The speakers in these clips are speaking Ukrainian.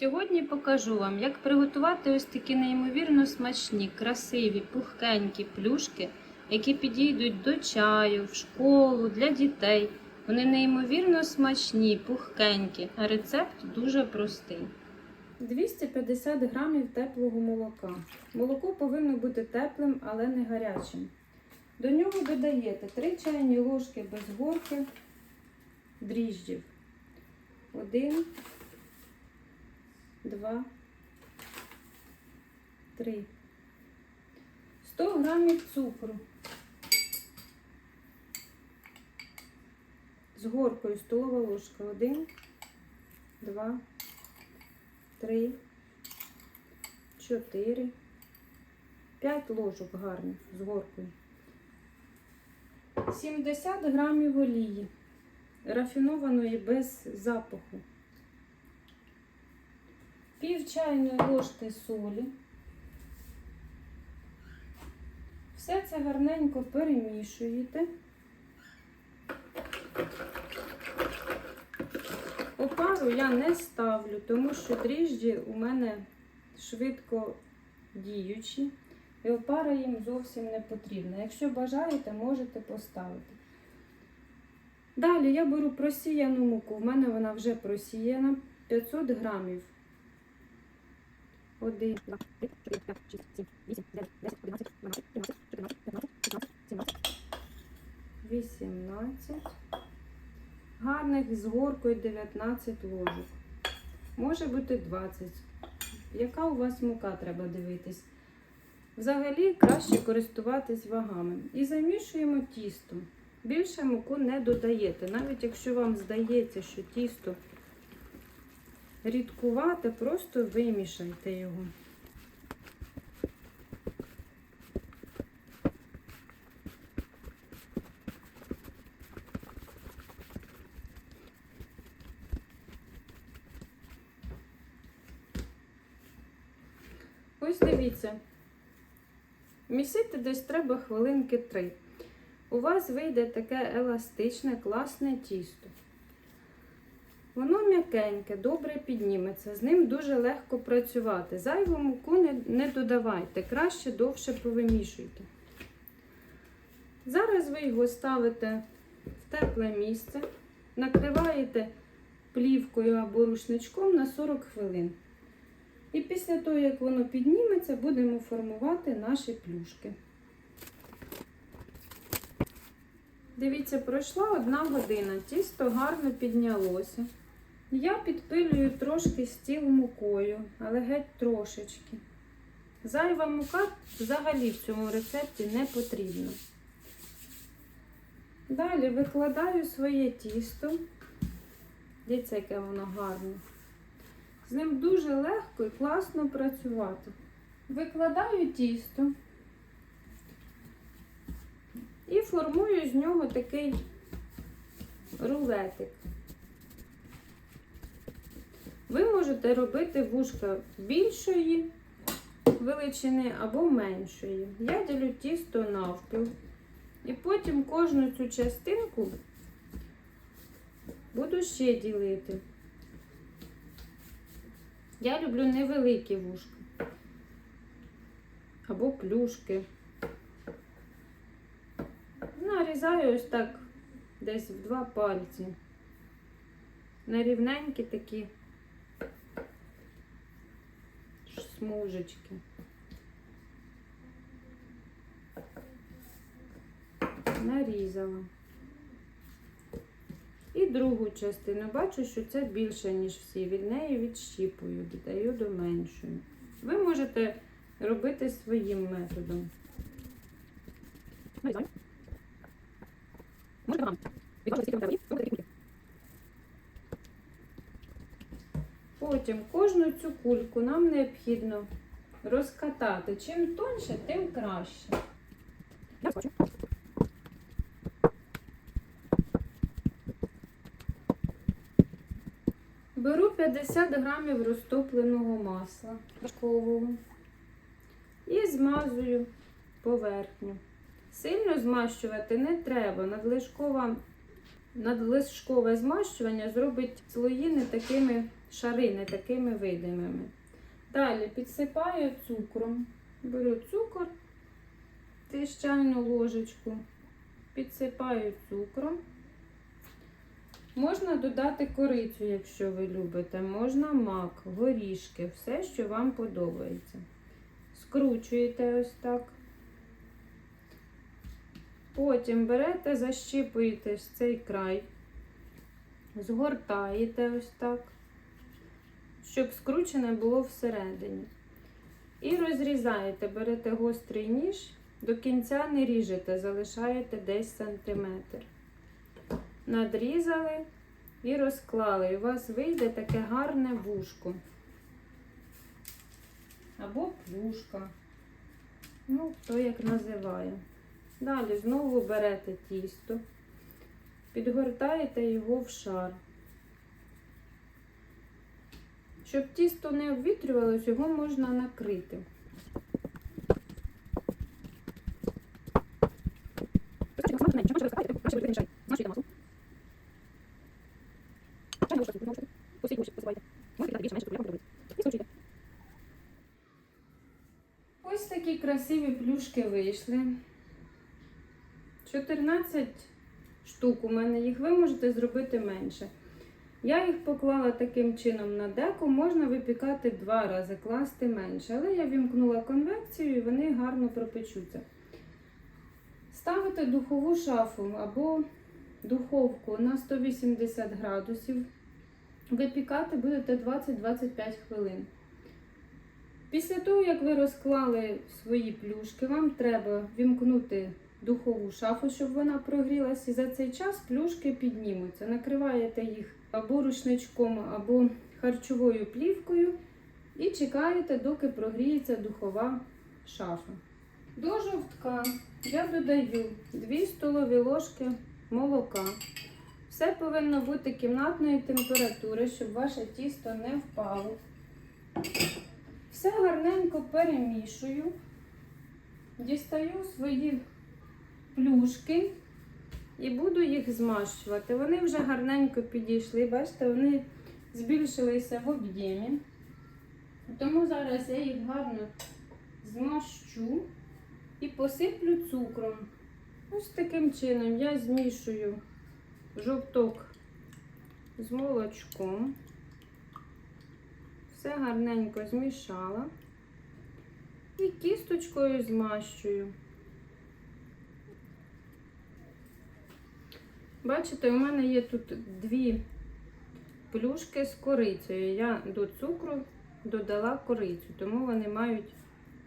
Сьогодні покажу вам, як приготувати ось такі неймовірно смачні, красиві, пухкенькі плюшки, які підійдуть до чаю, в школу, для дітей. Вони неймовірно смачні, пухкенькі, а рецепт дуже простий. 250 грамів теплого молока. Молоко повинно бути теплим, але не гарячим. До нього додаєте 3 чайні ложки без горки дріжджів. 1, 2, 3. 100 грамів цукру. З горкою столова ложка. 1, 2, 3, 4, 5 ложок гарних з горкою. 70 грамів олії, рафінованої без запаху. Пів чайної ложки солі. Все це гарненько перемішуєте. Опару я не ставлю, тому що дріжджі у мене швидко діючі, і опара їм зовсім не потрібна. Якщо бажаєте, можете поставити. Далі я беру просіяну муку. В мене вона вже просіяна 500 грамів. 1, 2, 3, 4, 5, 6, 7, 8, 9, 10, 11, 12, 13, 14, 15, 16, 17, 18. Гарних з горкою 19 ложок. Може бути 20. Яка у вас мука, треба дивитись. Взагалі краще користуватись вагами. І замішуємо тісто. Більше муку не додаєте. Навіть якщо вам здається, що тісто рідкувати, просто вимішайте його. Ось дивіться. Місити десь треба хвилинки три. У вас вийде таке еластичне, класне тісто. Воно м'якеньке, добре підніметься, з ним дуже легко працювати. Зайву муку не, не додавайте, краще довше повимішуйте. Зараз ви його ставите в тепле місце, накриваєте плівкою або рушничком на 40 хвилин. І після того, як воно підніметься, будемо формувати наші плюшки. Дивіться, пройшла одна година, тісто гарно піднялося. Я підпилюю трошки стіл мукою, але геть трошечки. Зайва мука взагалі в цьому рецепті не потрібна. Далі викладаю своє тісто. Дивіться, яке воно гарне. З ним дуже легко і класно працювати. Викладаю тісто і формую з нього такий рулетик. Ви можете робити вушка більшої величини або меншої. Я ділю тісто навпіл. І потім кожну цю частинку буду ще ділити. Я люблю невеликі вушки або плюшки. Нарізаю ось так десь в два пальці. На рівненькі такі смужечки. Нарізала. І другу частину бачу, що це більше, ніж всі. Від неї відщіпую, додаю до меншої. Ви можете робити своїм методом. Нарізаю. Можете грам. Потім кожну цю кульку нам необхідно розкатати. Чим тоньше, тим краще. Беру 50 грамів розтопленого масла вершкового і змазую поверхню. Сильно змащувати не треба. Надлишкове змащування зробить слої не такими шари не такими видимими. Далі підсипаю цукром. Беру цукор, чайну ложечку, підсипаю цукром. Можна додати корицю, якщо ви любите, можна мак, горішки, все, що вам подобається. Скручуєте ось так. Потім берете, защіпуєте цей край, згортаєте ось так, щоб скручене було всередині. І розрізаєте, берете гострий ніж, до кінця не ріжете, залишаєте десь сантиметр. Надрізали і розклали. І у вас вийде таке гарне вушко. Або плюшка. Ну, хто як називає. Далі знову берете тісто, підгортаєте його в шар. Щоб тісто не обвітрювалось, його можна накрити. Ось такі красиві плюшки вийшли. 14 штук у мене їх, ви можете зробити менше. Я їх поклала таким чином на деко, можна випікати два рази, класти менше. Але я вімкнула конвекцію і вони гарно пропечуться. Ставите духову шафу або духовку на 180 градусів. Випікати будете 20-25 хвилин. Після того, як ви розклали свої плюшки, вам треба вімкнути духову шафу, щоб вона прогрілась, і за цей час плюшки піднімуться. Накриваєте їх або рушничком, або харчовою плівкою і чекаєте, доки прогріється духова шафа. До жовтка я додаю 2 столові ложки молока. Все повинно бути кімнатної температури, щоб ваше тісто не впало. Все гарненько перемішую, дістаю свої плюшки і буду їх змащувати. Вони вже гарненько підійшли, бачите, вони збільшилися в об'ємі. Тому зараз я їх гарно змащу і посиплю цукром. Ось таким чином я змішую жовток з молочком. Все гарненько змішала і кісточкою змащую. Бачите, у мене є тут дві плюшки з корицею. Я до цукру додала корицю, тому вони мають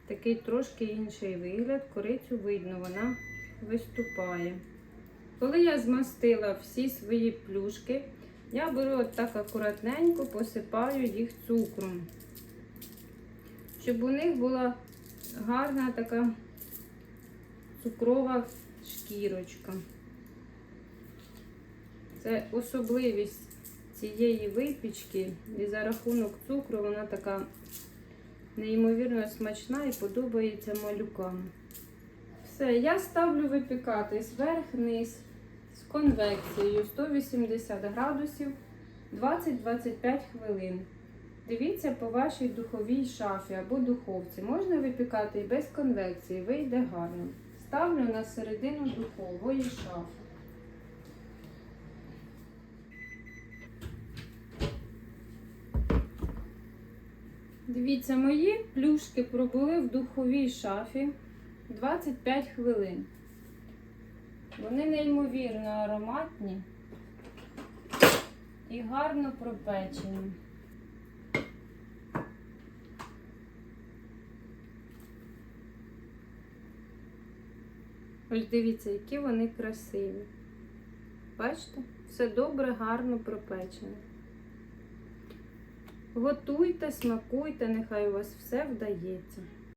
такий трошки інший вигляд. Корицю видно, вона виступає. Коли я змастила всі свої плюшки, я беру от так акуратненько, посипаю їх цукром, щоб у них була гарна така цукрова шкірочка. Це особливість цієї випічки, і за рахунок цукру вона така неймовірно смачна і подобається малюкам. Все, я ставлю випікатись вверх-вниз з конвекцією 180 градусів 20-25 хвилин. Дивіться по вашій духовій шафі або духовці. Можна випікати і без конвекції, вийде гарно. Ставлю на середину духової шафи. Дивіться, мої плюшки пробули в духовій шафі 25 хвилин. Вони неймовірно ароматні і гарно пропечені. Ось дивіться, які вони красиві. Бачите? Все добре, гарно пропечене. Готуйте, смакуйте, нехай у вас все вдається.